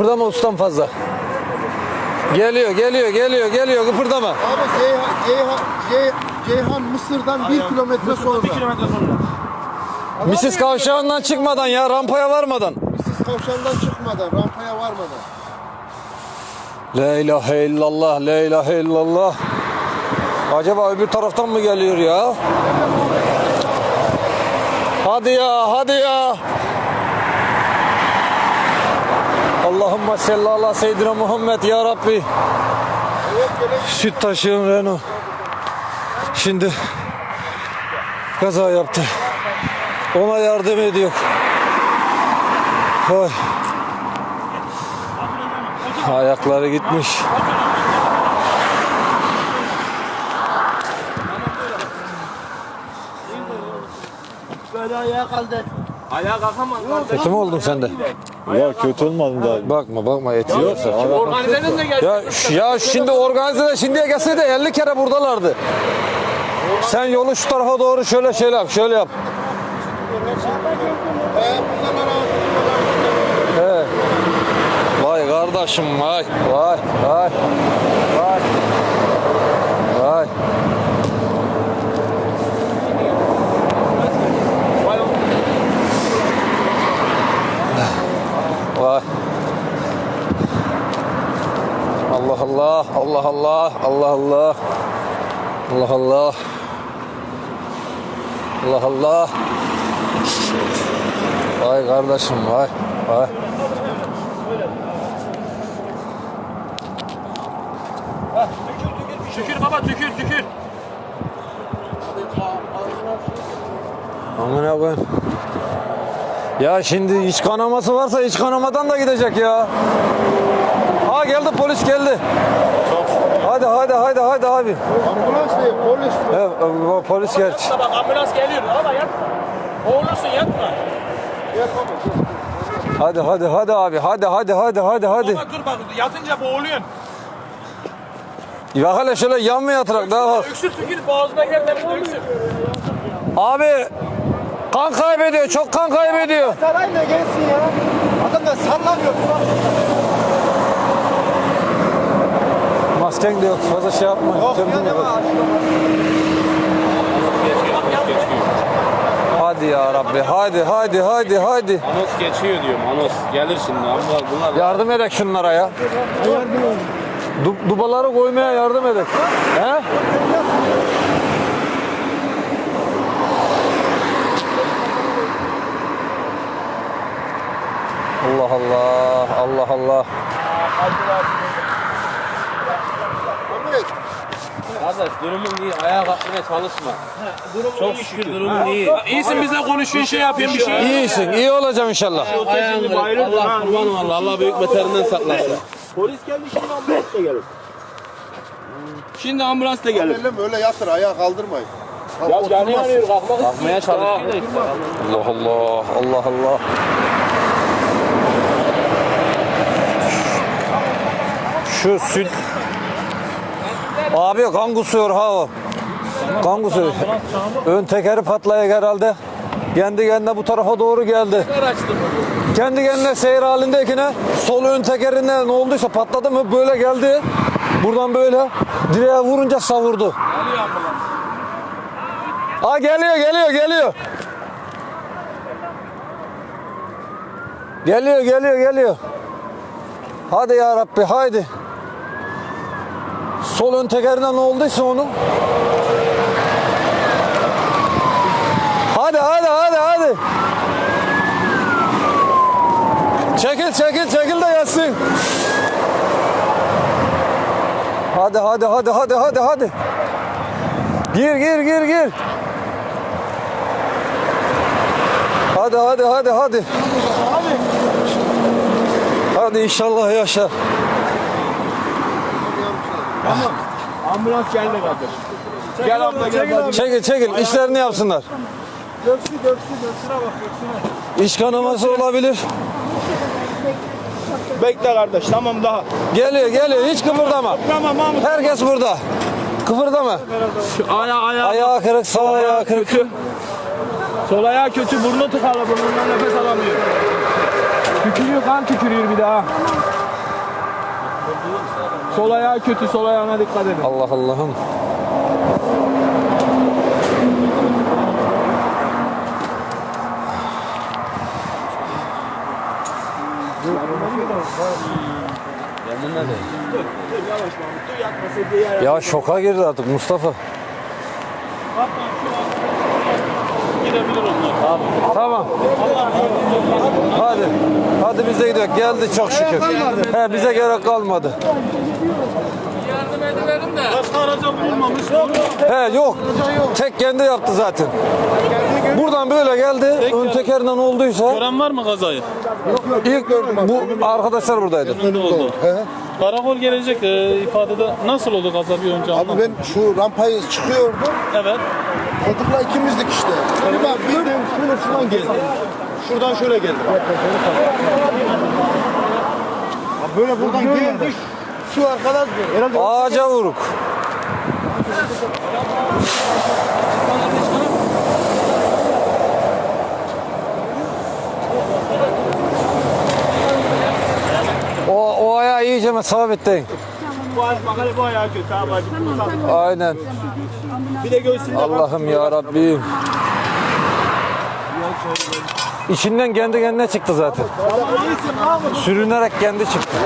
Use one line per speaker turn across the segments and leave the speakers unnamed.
Kıpırdama ustam fazla. Geliyor, geliyor, geliyor, geliyor. Kıpırdama.
Abi Ceyhan, Ceyhan, Cey- Ceyhan Mısır'dan bir kilometre sonra.
Bir kilometre sonra.
Misis kavşağından çıkmadan ya, rampaya varmadan.
Siz kavşağından çıkmadan, rampaya varmadan.
La ilahe illallah, la ilahe illallah. Acaba öbür taraftan mı geliyor ya? Hadi ya, hadi ya. Allahümme salli ala seyyidina Muhammed ya Rabbi. Süt taşıyorum Renault. Şimdi kaza yaptı. Ona yardım ediyor. Vay. Ayakları gitmiş.
Böyle ayağa kaldı. Ayağa kalkamaz.
Kötü mü oldun sen de?
Ya kötü olmadım da.
Bakma bakma eti yoksa.
Organizenin de gelsin.
Ya, ya şimdi organizede şimdiye gelse de 50 kere buradalardı. Sen yolu şu tarafa doğru şöyle şöyle yap, şöyle yap. He. Vay kardeşim vay vay vay Allah, Allah, Allah, Allah, Allah. Allah, Allah. Allah, Allah. Vay kardeşim, vay, vay.
Tükür baba, tükür, tükür.
Amına koyayım. Ya şimdi iç kanaması varsa iç kanamadan da gidecek ya. Geldi polis geldi. Hadi hadi hadi hadi abi.
Ambulans değil, polis.
Evet, polis geldi.
Yatma bak ambulans geliyor ama yatma. Boğulursun yatma.
Hadi hadi hadi abi. Hadi hadi hadi hadi hadi.
Baba dur bak yatınca boğuluyorsun.
Ya hele şöyle yan mı yatırak daha bak.
Öksür tükür boğazına gel de öksür.
Abi kan kaybediyor. Çok kan kaybediyor.
Sarayla gelsin ya. Adam da sallamıyor.
Masken de yok. Fazla şey yapma. Tebrik ederim. Hadi ya Rabbi. Hadi hadi hadi hadi.
Manos geçiyor diyor Manos. Gelir şimdi abla bunlar.
Yardım edek şunlara ya. Du- dubaları koymaya yardım edek. He? Allah Allah, Allah Allah.
Kardeş durumun iyi. Ayağa kalkmaya çalışma. Çok şükür durumun iyi.
İyisin bize konuşuyorsun şey yapıyorsun bir şey.
İyisin, iyi olacağım inşallah.
Ayağın kırık. Allah kurban valla. Allah büyük beterinden saklasın.
Polis geldi şimdi ambulans da gelir. Şimdi ambulans da gelir.
Elim öyle yatır, ayağa kaldırmayın.
Ya canı yanıyor kalkmak
Kalkmaya çalışıyor işte.
Allah Allah, Allah Allah. Şu süt... Abi kan kusuyor ha o. Kan kusuyor. Ön tekeri patlayak herhalde. Kendi kendine bu tarafa doğru geldi. Kendi kendine seyir halindekine sol ön tekerine ne olduysa patladı mı böyle geldi. Buradan böyle direğe vurunca savurdu. Ha geliyor geliyor geliyor. Geliyor geliyor geliyor. Hadi ya Rabbi haydi. Sol ön tekerine ne olduysa onun. Hadi hadi hadi hadi. Çekil çekil çekil de yatsın. Hadi hadi hadi hadi hadi hadi. Gir gir gir gir. Hadi hadi hadi hadi. Hadi inşallah yaşa.
Ambulans geldi kardeş. Gel abla gel.
Çekil çekil işlerini yapsınlar.
Göksü, göksü, göksüne bak, göksüne.
İş kanaması olabilir.
Bekle kardeş tamam daha.
Geliyor geliyor hiç kıpırdama.
Tamam Mahmut.
Herkes burada. Kıpırdama.
Ayağı ayağı.
Ayağı kırık sağ ayağı kırık.
Kötü. Sol ayağı kötü burnu tıkalı burnundan nefes alamıyor. Tükürüyor kan tükürüyor bir daha. Sol ayağı kötü sol ayağına dikkat edin.
Allah Allah'ım. Ya şoka girdi artık Mustafa.
Gidebilir onlar.
Tamam. Hadi. Hadi biz de gidiyoruz. Geldi çok şükür. He bize gerek kalmadı.
Yardım ediverin de.
Başka araca bulunmamış.
He yok. Tek kendi yaptı zaten. Buradan böyle geldi. Ön tekerinden olduysa
Gören var mı kazayı?
ilk bu arkadaşlar buradaydı.
Önünde oldu. Karakol gelecek e, ifadede nasıl oldu kaza bir önce
Abi
anlat.
ben şu rampayı çıkıyordum.
Evet.
Çocukla ikimizdik işte. Bir bak şöyle şuradan geldi. Şuradan şöyle geldi. Abi böyle buradan geldi. Şu arkadaş herhalde
Ağaca vuruk. O, o ayağı iyice sabitleyin.
Bu bakalım bu ayağı kötü abi.
Aynen.
Bir de göğsünde
Allah'ım ya Rabbim. İçinden kendi kendine çıktı zaten. Sürünerek kendi çıktı.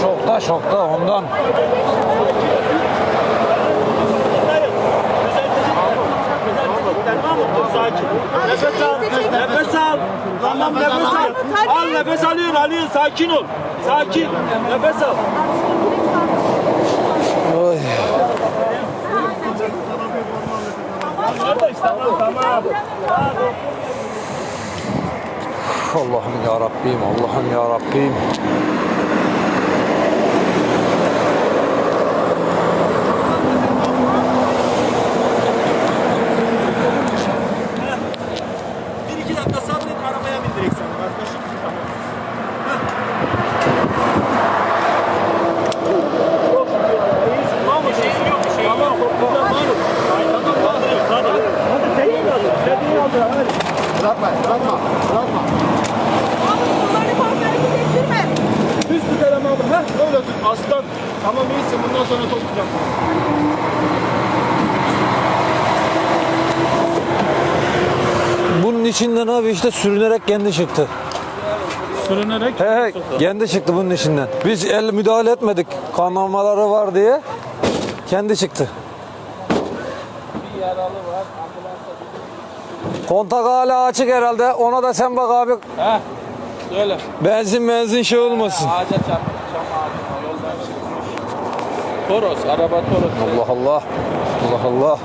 Şokta şokta ondan.
Nefes al. Nefes al. Tamam nefes al. Al nefes alıyorsun alıyorsun. Sakin ol. Sakin. Nefes al.
Oy. Allah'ım ya Rabbim, Allah'ım ya Rabbim.
Bir iki dakika sabret arabaya bindirek sen kardeşim. Tamam. Tamam şey yok bir şey yok. Tamam tamam. Ay tamam kaldırıyoruz hadi. Hadi seni kaldır. Seni kaldır hadi.
Bırakma, bırakma, bırakma.
Bunları fazla hareket ettirme.
Düz tutalım abi. Heh öyle tut. Aslan. Tamam iyisin bundan sonra toplayacağım.
Bunun içinden abi işte sürünerek kendi çıktı.
Sürünerek.
He he kendi çıktı bunun içinden. Biz el müdahale etmedik kanamaları var diye. Kendi çıktı. Kontak hala açık herhalde. Ona da sen bak abi.
Heh. Söyle.
Benzin benzin şey olmasın.
Ağaca çarptı. Çam ağacına yoldan çıkmış. Toros. Araba Toros.
Allah Allah. Allah Allah.